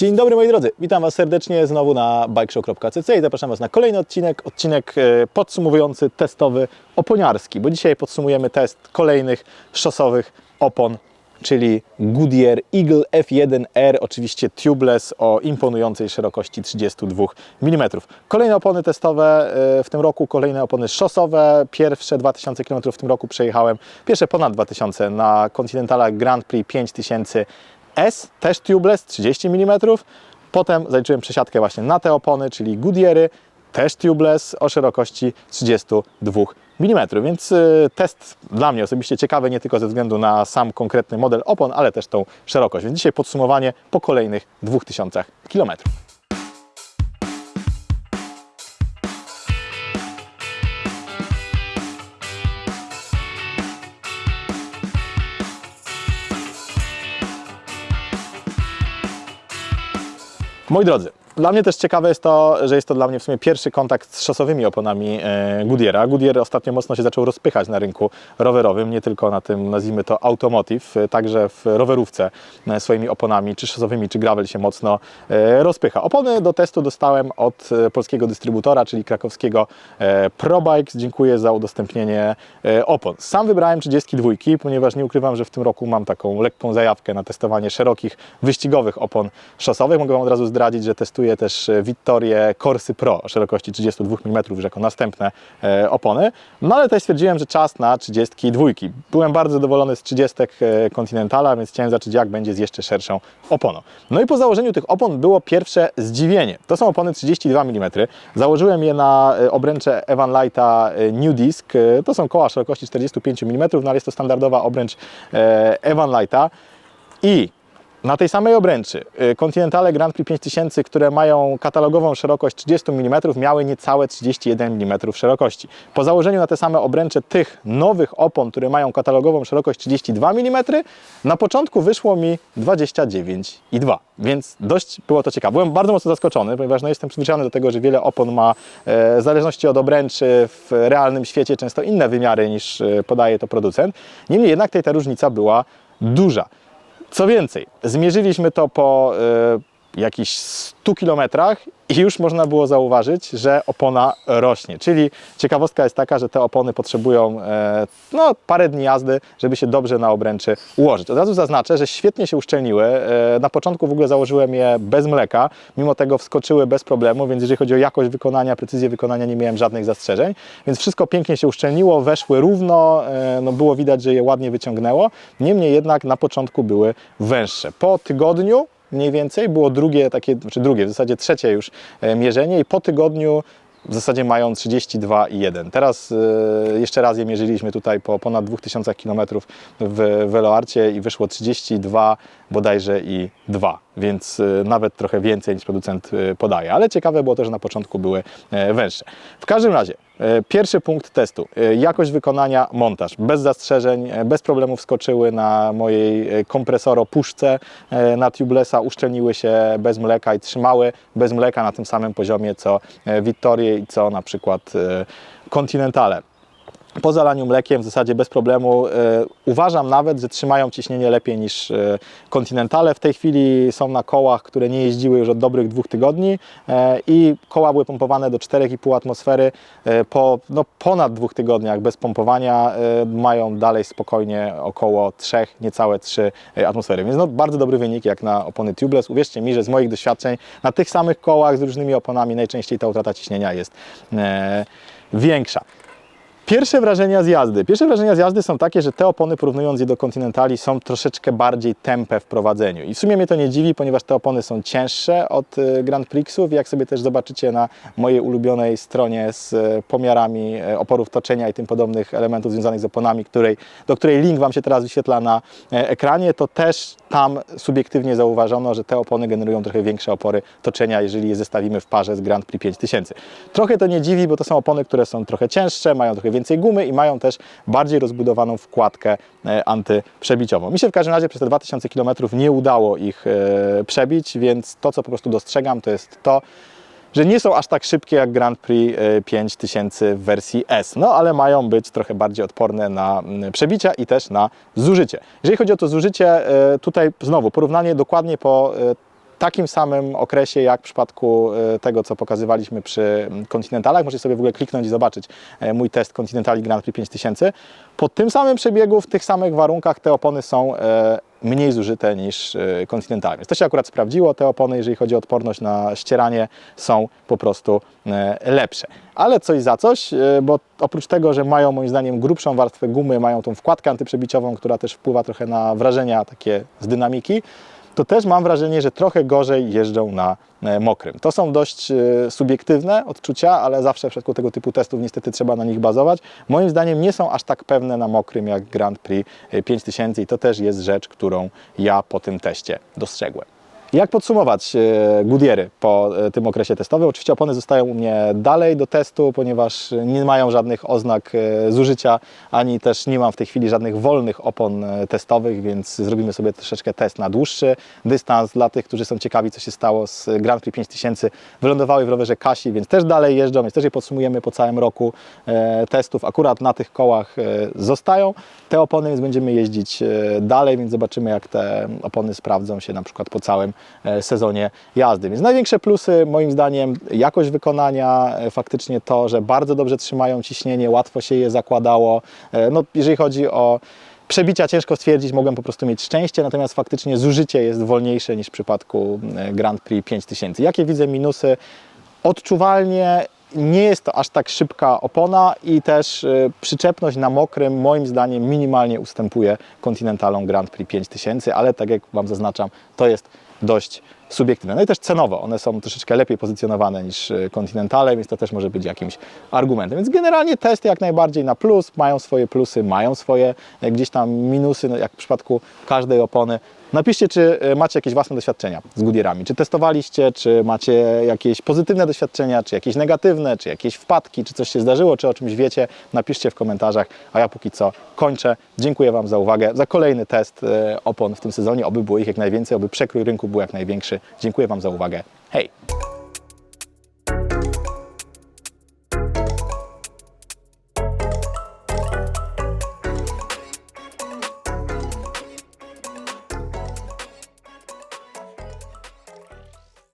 Dzień dobry moi drodzy, witam Was serdecznie znowu na bikeshow.cc i zapraszam Was na kolejny odcinek, odcinek e, podsumowujący testowy oponiarski, bo dzisiaj podsumujemy test kolejnych szosowych opon, czyli Goodyear Eagle F1R, oczywiście tubeless o imponującej szerokości 32 mm. Kolejne opony testowe e, w tym roku, kolejne opony szosowe, pierwsze 2000 km w tym roku przejechałem, pierwsze ponad 2000 na Continentala Grand Prix 5000 S, też tubeless, 30 mm. Potem zaliczyłem przesiadkę właśnie na te opony, czyli Goodyeary, też tubeless o szerokości 32 mm. Więc y, test dla mnie osobiście ciekawy nie tylko ze względu na sam konkretny model opon, ale też tą szerokość. Więc dzisiaj podsumowanie po kolejnych 2000 km. Moi drodzy, dla mnie też ciekawe jest to, że jest to dla mnie w sumie pierwszy kontakt z szosowymi oponami e, Goodyeara. Goodyear ostatnio mocno się zaczął rozpychać na rynku rowerowym, nie tylko na tym, nazwijmy to automotive, e, także w rowerówce e, swoimi oponami, czy szosowymi, czy gravel się mocno rozpycha. Opony do testu dostałem od polskiego dystrybutora, czyli krakowskiego ProBikes. Dziękuję za udostępnienie opon. Sam wybrałem 32, ponieważ nie ukrywam, że w tym roku mam taką lekką zajawkę na testowanie szerokich, wyścigowych opon szosowych. Mogę Wam od razu zdradzić, że testuję też Vittorię Corsy Pro o szerokości 32 mm jako następne e, opony. No ale tutaj stwierdziłem, że czas na 32. Byłem bardzo zadowolony z 30 e, Continentala, więc chciałem zobaczyć jak będzie z jeszcze szerszą oponą. No i po założeniu tych opon było pierwsze zdziwienie. To są opony 32 mm. Założyłem je na e, obręcze Evan Lighta e, New Disc. E, To są koła szerokości 45 mm, no ale jest to standardowa obręcz e, Evan Lighta. I na tej samej obręczy y, Continentale Grand Prix 5000, które mają katalogową szerokość 30 mm, miały niecałe 31 mm szerokości. Po założeniu na te same obręcze tych nowych opon, które mają katalogową szerokość 32 mm, na początku wyszło mi 29,2, więc dość było to ciekawe. Byłem bardzo mocno zaskoczony, ponieważ no, jestem przyzwyczajony do tego, że wiele opon ma e, w zależności od obręczy w realnym świecie często inne wymiary niż e, podaje to producent. Niemniej jednak tutaj ta różnica była duża. Co więcej, zmierzyliśmy to po y, jakichś 100 kilometrach i już można było zauważyć, że opona rośnie. Czyli ciekawostka jest taka, że te opony potrzebują e, no, parę dni jazdy, żeby się dobrze na obręczy ułożyć. Od razu zaznaczę, że świetnie się uszczelniły. E, na początku w ogóle założyłem je bez mleka, mimo tego wskoczyły bez problemu, więc jeżeli chodzi o jakość wykonania, precyzję wykonania, nie miałem żadnych zastrzeżeń. Więc wszystko pięknie się uszczelniło, weszły równo, e, no, było widać, że je ładnie wyciągnęło. Niemniej jednak na początku były węższe. Po tygodniu mniej więcej było drugie takie, czy drugie, w zasadzie trzecie już e, mierzenie i po tygodniu w zasadzie mają 32,1. Teraz e, jeszcze raz je mierzyliśmy tutaj po ponad 2000 km w Veloarcie i wyszło 32 bodajże i 2, więc e, nawet trochę więcej niż producent e, podaje. Ale ciekawe było to, że na początku były e, węższe. W każdym razie, e, pierwszy punkt testu. E, Jakość wykonania, montaż. Bez zastrzeżeń, bez problemów skoczyły na mojej kompresoro puszce na tubelessa, uszczelniły się bez mleka i trzymały bez mleka na tym samym poziomie co Vittorie i co na przykład Continentale po zalaniu mlekiem w zasadzie bez problemu. E, uważam nawet, że trzymają ciśnienie lepiej niż e, Continentale. W tej chwili są na kołach, które nie jeździły już od dobrych dwóch tygodni e, i koła były pompowane do 4,5 atmosfery. Po no, ponad dwóch tygodniach bez pompowania mają dalej spokojnie około 3, niecałe 3 atmosfery. Więc no, bardzo dobry wynik jak na opony tubeless. Uwierzcie mi, że z moich doświadczeń na tych samych kołach z różnymi oponami najczęściej ta utrata ciśnienia jest większa. Pierwsze wrażenia z jazdy. Pierwsze wrażenia z jazdy są takie, że te opony porównując je do Continentali są troszeczkę bardziej tępe w prowadzeniu. I w sumie mnie to nie dziwi, ponieważ te opony są cięższe od y, Grand Prixów. Jak sobie też zobaczycie na mojej ulubionej stronie z y, pomiarami y, oporów toczenia i tym podobnych elementów związanych z oponami, której, do której link Wam się teraz wyświetla na e, ekranie, to też tam subiektywnie zauważono, że te opony generują trochę większe opory toczenia, jeżeli je zestawimy w parze z Grand Prix 5000. Trochę to nie dziwi, bo to są opony, które są trochę cięższe, mają trochę więcej gumy i mają też bardziej rozbudowaną wkładkę e, antyprzebiciową. Mi się w każdym razie przez te 2000 km nie udało ich e, przebić, więc to, co po prostu dostrzegam, to jest to, że nie są aż tak szybkie jak Grand Prix e, 5000 w wersji S, no ale mają być trochę bardziej odporne na mm, przebicia i też na zużycie. Jeżeli chodzi o to zużycie, e, tutaj znowu porównanie dokładnie po e, takim samym okresie jak w przypadku e, tego, co pokazywaliśmy przy Continentalach. Możecie sobie w ogóle kliknąć i zobaczyć e, mój test Continentali Grand Prix 5000. Po tym samym przebiegu, w tych samych warunkach te opony są e, mniej zużyte niż e, Continentale. Więc to się akurat sprawdziło. Te opony, jeżeli chodzi o odporność na ścieranie, są po prostu lepsze. Ale coś za coś, bo oprócz tego, że mają moim zdaniem grubszą warstwę gumy, mają tą wkładkę antyprzebiciową, która też wpływa trochę na wrażenia takie z dynamiki, to też mam wrażenie, że trochę gorzej jeżdżą na e, mokrym. To są dość e, subiektywne odczucia, ale zawsze w przypadku tego typu testów niestety trzeba na nich bazować. Moim zdaniem nie są aż tak pewne na mokrym jak Grand Prix e, 5000 i to też jest rzecz, którą ja po tym teście dostrzegłem. Jak podsumować e, Goodyery po e, tym okresie testowym? Oczywiście opony zostają u mnie dalej do testu, ponieważ nie mają żadnych oznak e, zużycia, ani też nie mam w tej chwili żadnych wolnych opon testowych, więc zrobimy sobie troszeczkę test na dłuższy dystans. Dla tych, którzy są ciekawi, co się stało z Grand Prix 5000, wylądowały w rowerze Kasi, więc też dalej jeżdżą, więc też je podsumujemy po całym roku testów. Akurat na tych kołach zostają te opony, więc będziemy jeździć dalej, więc zobaczymy, jak te opony sprawdzą się na przykład po całym sezonie jazdy. Więc największe plusy moim zdaniem jakość wykonania, e, faktycznie to, że bardzo dobrze trzymają ciśnienie, łatwo się je zakładało. E, No, jeżeli chodzi o Przebicia ciężko stwierdzić, mogłem po prostu mieć szczęście, natomiast faktycznie zużycie jest wolniejsze niż w przypadku e, Grand Prix 5000. Jakie widzę minusy? Odczuwalnie nie jest to aż tak szybka opona i też e, przyczepność na mokrym moim zdaniem minimalnie ustępuje Continentalom Grand Prix 5000, ale tak jak Wam zaznaczam, to jest dość subiektywne. No i też cenowo, one są troszeczkę lepiej pozycjonowane niż e, Continentale, więc to też może być jakimś argumentem. Więc generalnie testy jak najbardziej na plus, mają swoje plusy, mają swoje e, gdzieś tam minusy, no jak w przypadku każdej opony. Napiszcie, czy e, macie jakieś własne doświadczenia z Goodyearami. Czy testowaliście, czy macie jakieś pozytywne doświadczenia, czy jakieś negatywne, czy jakieś wpadki, czy coś się zdarzyło, czy o czymś wiecie. Napiszcie w komentarzach, a ja póki co kończę. Dziękuję Wam za uwagę, za kolejny test e, opon w tym sezonie. Oby było ich jak najwięcej, oby przekrój rynku był jak największy. Dziękuję Wam za uwagę. Hej!